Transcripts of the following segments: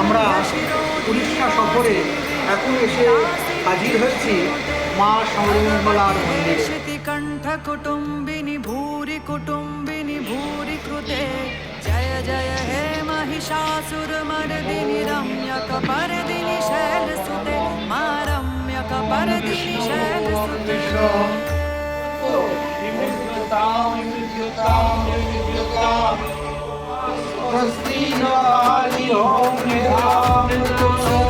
আমরা উড়িষ্যা সফরে এখন এসে হাজির হয়েছি মা কুটুম্বিনী ভূরি কুটুম্বি महिषासुरमर्दिनि रम्यकपरदिनि शैलसुते मा रम्यकपरदिनि शैलसुते स्वस्ति न आदि ॐ निदामृतो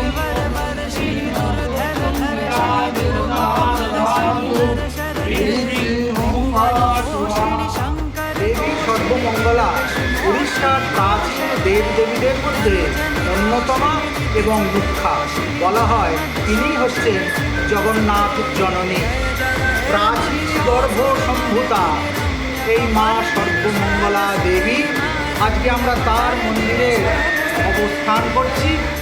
মধ্যে অন্যতম এবং মুখ্যা বলা হয়। তিনি হচ্ছেন জগন্নাথ জননী। প্রাচীন গর্ভ সম্ভূতা এই মা সর্বমঙ্গলা দেবী। আজকে আমরা তার মন্দিরে অবস্থান করছি।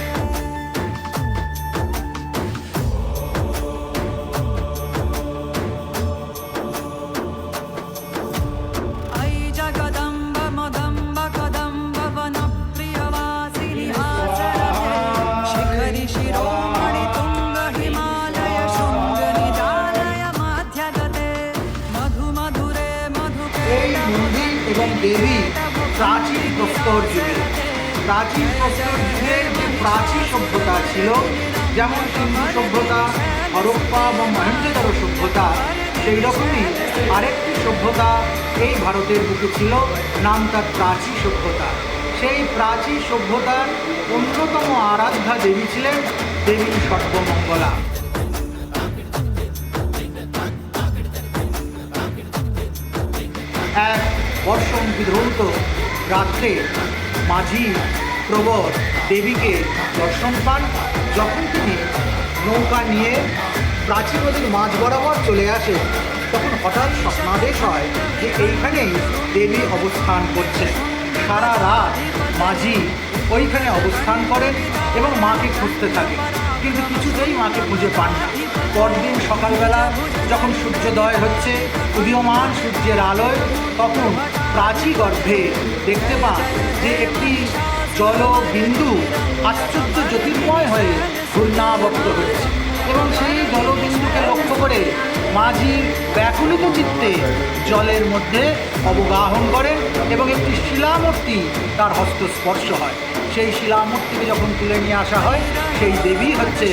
এই মন্দির এবং দেবী প্রাচীন প্রস্তর যুগে। প্রাচীন প্রস্তর যুগের যে প্রাচীন সভ্যতা ছিল, যেমন সিন্ধু সভ্যতা, হরপ্পা বা মহেন্দ্রতর সভ্যতা সেই রকমই আরেকটি সভ্যতা এই ভারতের বুকে ছিল, নাম তার প্রাচীন সভ্যতা। সেই প্রাচীন সভ্যতার অন্যতম আরাধ্যা দেবী ছিলেন দেবী সর্বমঙ্গলা। এক বর্ষণ বিধৌত রাত্রে মাঝি প্রবর দেবীকে দর্শন পান। যখন তিনি নৌকা নিয়ে প্রাচীন নদীর মাঝ বরাবর চলে আসে, তখন হঠাৎ স্বপ্নাদেশ হয় যে এইখানেই দেবী অবস্থান করছেন। সারা রাত মাঝি ওইখানে অবস্থান করেন এবং মাকে খুঁজতে থাকেন। কিন্তু কিছুতেই মাকে খুঁজে পান না। পরদিন সকালবেলা যখন সূর্যোদয় হচ্ছে, উদীয়মান সূর্যের আলোয়, তখন প্রাচী গর্ভে দেখতে পান যে একটি জলবিন্দু আশ্চর্য জ্যোতির্ময় হয়ে ঘূর্ণাবর্ত হচ্ছে এবং সেই জলবিন্দুকে লক্ষ্য করে মাঝি ব্যাকুলিত চিত্তে জলের মধ্যে অবগাহন করেন এবং একটি শিলামূর্তি তার হস্তস্পর্শ হয়। সেই শিলামূর্তিকে যখন তুলে নিয়ে আসা হয়, সেই দেবী হচ্ছে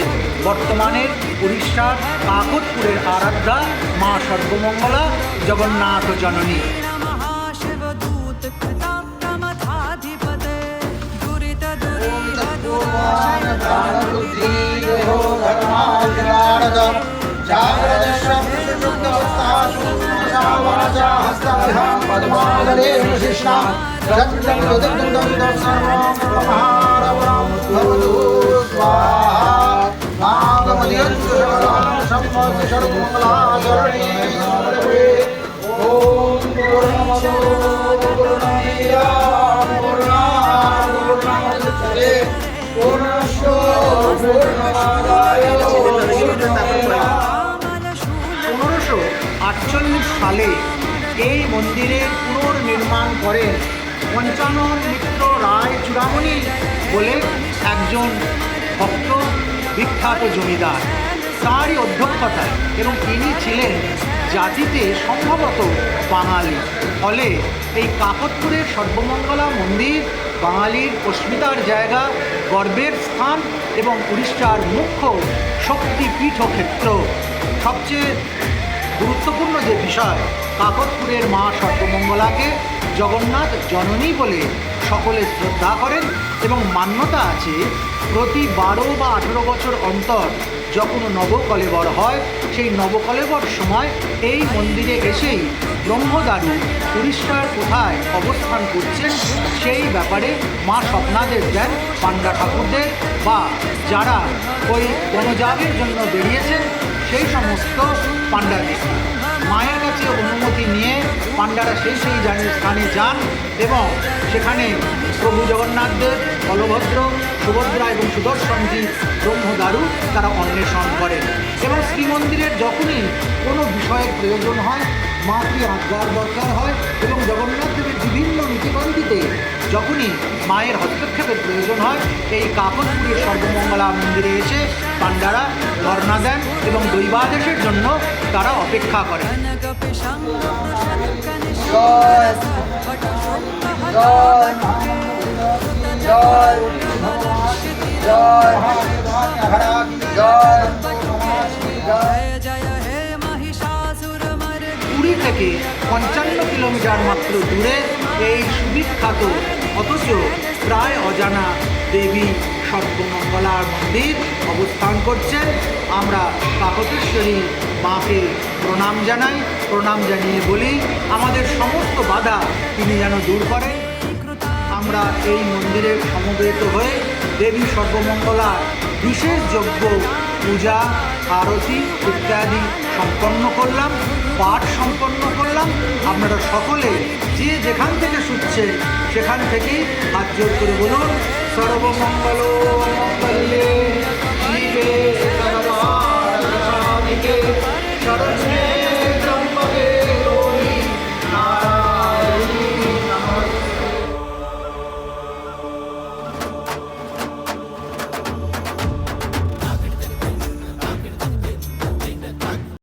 বর্তমানের উড়িষ্যার কাকতপুরের আরাধ্যা, মা সর্বমঙ্গলা, জগন্নাথ জননী। हस्ताभ्यां पद्मागरे शिष्णां रक्तं गदिन्दं दं सर्वं महारवं भवतु स्वाहा नागमदियन्तु शरणं सम्मति षड्मङ्गलाचरणे नमः ॐ पूर्णमदो पूर्णमेयां पूर्णात् पूर्णमुदच्यते पूर्णश्च पूर्णमादाय पूर्णमेयां আটচল্লিশ সালে এই মন্দিরের পুনর্নির্মাণ করেন পঞ্চানন মিত্র রায় চূড়ামণি বলে একজন ভক্ত বিখ্যাত জমিদার। তারই অধ্যক্ষতায় এবং তিনি ছিলেন জাতিতে সম্ভবত বাঙালি। ফলে এই কাকতপুরের সর্বমঙ্গলা মন্দির, বাঙালির অস্মিতার জায়গা, গর্বের স্থান এবং উড়িষ্যার মুখ্য শক্তিপীঠ ক্ষেত্র সবচেয়ে গুরুত্বপূর্ণ যে বিষয়, কাকতপুরের মা সর্বমঙ্গলাকে জগন্নাথ জননী বলে সকলে শ্রদ্ধা করেন এবং মান্যতা আছে, প্রতি বারো বা আঠেরো বছর অন্তর যখন নবকলেবর হয়, সেই নবকলেবর সময় এই মন্দিরে এসেই ব্রহ্মদারু উড়িষ্যার কোথায় অবস্থান করছেন, সেই ব্যাপারে মা স্বপ্নাদের দেন পান্ডা ঠাকুরদের বা যারা ওই বনযাগের জন্য বেরিয়েছেন সেই সমস্ত পাণ্ডাদের। মায়ের কাছে অনুমতি নিয়ে পাণ্ডারা সেই সেই স্থানে যান এবং সেখানে প্রভু জগন্নাথদেব বলভদ্র, সুভদ্রা এবং সুদর্শনজি ব্রহ্মদারু তারা অন্বেষণ করেন। এবং শ্রীমন্দিরের যখনই কোনো বিষয়ের প্রয়োজন হয়, মাকে আজ্ঞার দরকার হয় তখনই মায়ের হস্তক্ষেপের প্রয়োজন হয়। এই কাকনপুরের সর্বমঙ্গলা মন্দিরে এসে পাণ্ডারা ধর্ণা দেন এবং দৈবাদেশের জন্য তারা অপেক্ষা করেন। পুরী থেকে পঞ্চান্ন কিলোমিটার মাত্র দূরে এই সুবিখ্যাত অথচ প্রায় অজানা দেবী সর্বমঙ্গলার মন্দির অবস্থান করছেন। আমরা কাকতেশ্বরী মাকে প্রণাম জানাই। প্রণাম জানিয়ে বলি, আমাদের সমস্ত বাধা তিনি যেন দূর করেন। আমরা এই মন্দিরে সমবেত হয়ে দেবী সর্বমঙ্গলার বিশেষ যজ্ঞ পূজা আরতি ইত্যাদি সম্পন্ন করলাম পাঠ সম্পন্ন করলাম আপনারা সকলে যে যেখান থেকে শুচ্ছে সেখান থেকেই হাত জোর করে বলুন সর্বমঙ্গল সরস্বতী